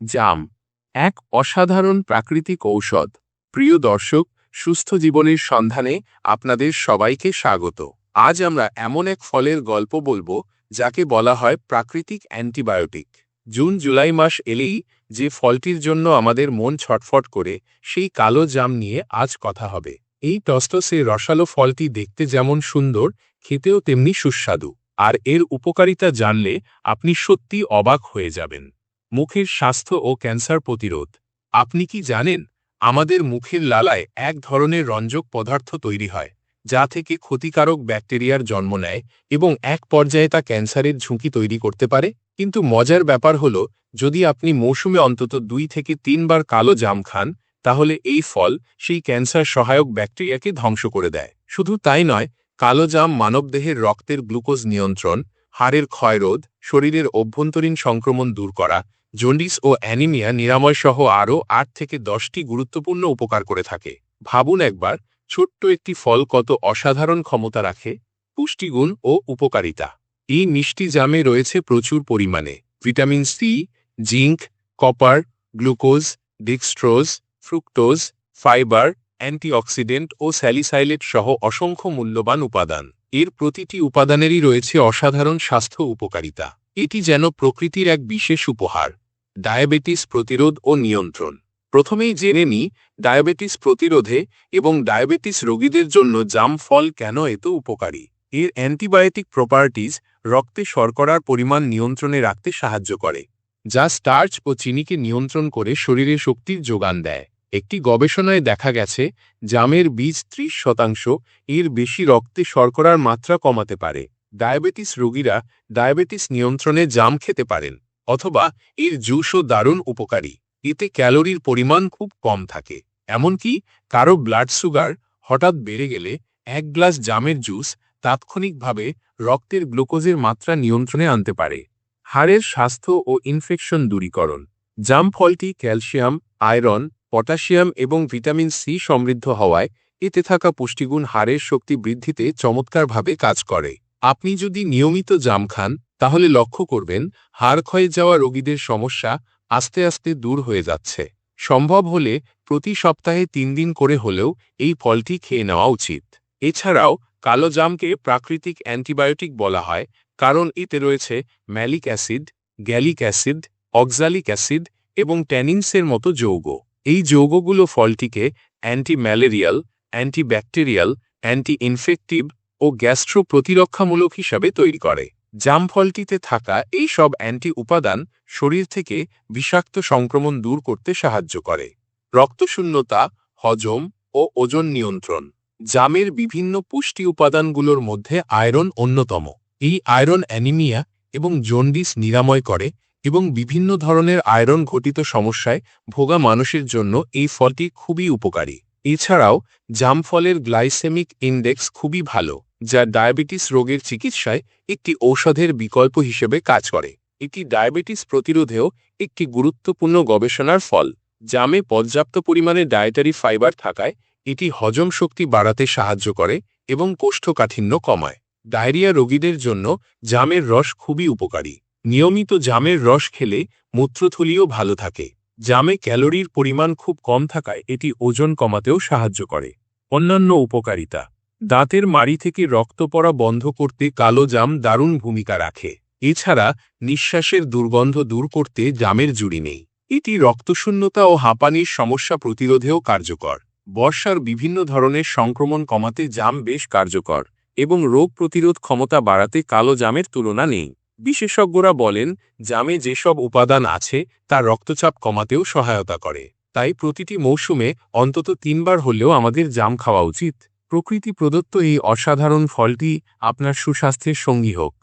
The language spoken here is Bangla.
জাম, এক অসাধারণ প্রাকৃতিক ঔষধ। প্রিয় দর্শক, সুস্থ জীবনের সন্ধানে আপনাদের সবাইকে স্বাগত। আজ আমরা এমন এক ফলের গল্প বলব, যাকে বলা হয় প্রাকৃতিক অ্যান্টিবায়োটিক। জুন, জুলাই মাস এলেই যে ফলটির জন্য আমাদের মন ছটফট করে, সেই কালো জাম নিয়ে আজ কথা হবে। এই টস্টসে রসালো ফলটি দেখতে যেমন সুন্দর, খেতেও তেমনি সুস্বাদু। আর এর উপকারিতা জানলে আপনি সত্যি অবাক হয়ে যাবেন। মুখের স্বাস্থ্য ও ক্যান্সার প্রতিরোধ। আপনি কি জানেন, আমাদের মুখের লালায় এক ধরনের রঞ্জক পদার্থ তৈরি হয়, যা থেকে ক্ষতিকারক ব্যাকটেরিয়ার জন্ম নেয় এবং এক পর্যায়ে তা ক্যান্সারের ঝুঁকি তৈরি করতে পারে। কিন্তু মজার ব্যাপার হল, যদি আপনি মৌসুমে অন্তত দুই থেকে তিনবার কালো জাম খান, তাহলে এই ফল সেই ক্যান্সার সহায়ক ব্যাকটেরিয়াকে ধ্বংস করে দেয়। শুধু তাই নয়, কালো জাম মানবদেহের রক্তের গ্লুকোজ নিয়ন্ত্রণ হাড়ের ক্ষয়রোধ, শরীরের অভ্যন্তরীণ সংক্রমণ দূর করা, জন্ডিস ও অ্যানিমিয়া নিরাময় সহ আরও আট থেকে দশটি গুরুত্বপূর্ণ উপকার করে থাকে। ভাবুন একবার, ছোট্ট একটি ফল কত অসাধারণ ক্ষমতা রাখে, পুষ্টিগুণ ও উপকারিতা। এই মিষ্টি জামে রয়েছে প্রচুর পরিমাণে। Vitamin C, zinc, copper, glucose, dextrose, fructose, fibre, antioxidant ও স্যালিসাইলেট সহ অসংখ্য মূল্যবান উপাদান। এর প্রতিটি উপাদানেরই রয়েছে অসাধারণ স্বাস্থ্য উপকারিতা। এটি যেন প্রকৃতির এক বিশেষ উপহার। ডায়াবেটিস প্রতিরোধ ও নিয়ন্ত্রণ। প্রথমেই জেনে নিই, ডায়াবেটিস প্রতিরোধে এবং ডায়াবেটিস রোগীদের জন্য জাম ফল কেন এত উপকারী? এর অ্যান্টিবায়োটিক প্রপার্টিজ রক্তে শর্করার পরিমাণ নিয়ন্ত্রণে রাখতে সাহায্য করে, যা স্টার্চ ও চিনিকে নিয়ন্ত্রণ করে শরীরে শক্তির যোগান দেয়। একটি গবেষণায় দেখা গেছে, জামের বীজ ত্রিশ শতাংশ এর বেশি রক্তে শর্করার মাত্রা কমাতে পারে। ডায়াবেটিস রোগীরা ডায়াবেটিস নিয়ন্ত্রণে জাম খেতে পারেন, অথবা এর জুসও দারুণ উপকারী। এতে ক্যালোরির পরিমাণ খুব কম থাকে। এমনকি কারও ব্লাড সুগার হঠাৎ বেড়ে গেলে এক গ্লাস জামের জুস তাৎক্ষণিকভাবে রক্তের গ্লুকোজের মাত্রা নিয়ন্ত্রণে আনতে পারে। হাড়ের স্বাস্থ্য ও ইনফেকশন দূরীকরণ। জাম ফলটি ক্যালসিয়াম, আয়রন পটাশিয়াম এবং ভিটামিন সি সমৃদ্ধ হওয়ায় এতে থাকা পুষ্টিগুণ হাড়ের শক্তি বৃদ্ধিতে চমৎকারভাবে কাজ করে। আপনি যদি নিয়মিত জাম খান, তাহলে লক্ষ্য করবেন, হাড় ক্ষয়ে যাওয়া রোগীদের সমস্যা আস্তে আস্তে দূর হয়ে যাচ্ছে। সম্ভব হলে প্রতি সপ্তাহে তিন দিন করে হলেও এই ফলটি খেয়ে নেওয়া উচিত। এছাড়াও, কালো জামকে প্রাকৃতিক অ্যান্টিবায়োটিক বলা হয়, কারণ এতে রয়েছে malic acid, gallic acid, oxalic acid এবং ট্যানিনসের মতো যৌগ। এই যৌগগুলো ফলটিকে anti malarial antibacterial anti infective ও গ্যাস্ট্রো প্রতিরক্ষামূলক হিসাবে তৈরি করে। জাম ফলটিতে থাকা এই সব অ্যান্টি উপাদান শরীর থেকে বিষাক্ত সংক্রমণ দূর করতে সাহায্য করে। রক্তশূন্যতা, হজম ও ওজন নিয়ন্ত্রণ। জামের বিভিন্ন পুষ্টি উপাদানগুলোর মধ্যে আয়রন অন্যতম। এই আয়রন অ্যানিমিয়া এবং জন্ডিস নিরাময় করে এবং বিভিন্ন ধরনের আয়রন ঘটিত সমস্যায় ভোগা মানুষের জন্য এই ফলটি খুবই উপকারী। এছাড়াও জাম ফলের গ্লাইসেমিক ইন্ডেক্স খুবই ভালো, যা ডায়াবেটিস রোগের চিকিৎসায় একটি ঔষধের বিকল্প হিসেবে কাজ করে। এটি ডায়াবেটিস প্রতিরোধেও একটি গুরুত্বপূর্ণ গবেষণার ফল, জামে পর্যাপ্ত পরিমাণে ডায়েটারি ফাইবার থাকায় এটি হজম শক্তি বাড়াতে সাহায্য করে এবং কোষ্ঠকাঠিন্য কমায়। ডায়রিয়া রোগীদের জন্য জামের রস খুবই উপকারী। নিয়মিত জামের রস খেলে মূত্রথলিও ভালো থাকে। জামে ক্যালোরির পরিমাণ খুব কম থাকায় এটি ওজন কমাতেও সাহায্য করে। অন্যান্য উপকারিতা। দাঁতের মাড়ি থেকে রক্ত পড়া বন্ধ করতে কালো জাম দারুণ ভূমিকা রাখে। এছাড়া নিঃশ্বাসের দুর্গন্ধ দূর করতে জামের জুড়ি নেই। এটি রক্তশূন্যতা ও হাঁপানির সমস্যা প্রতিরোধেও কার্যকর। বর্ষার বিভিন্ন ধরনের সংক্রমণ কমাতে জাম বেশ কার্যকর এবং রোগ প্রতিরোধ ক্ষমতা বাড়াতে কালো জামের তুলনা নেই। বিশেষজ্ঞরা বলেন, জামে যেসব উপাদান আছে তা রক্তচাপ কমাতেও সহায়তা করে। তাই প্রতিটি মৌসুমে অন্তত তিনবার হলেও আমাদের জাম খাওয়া উচিত। প্রকৃতি প্রদত্ত এই অসাধারণ ফলটি আপনার সুস্বাস্থ্যের সঙ্গী হোক।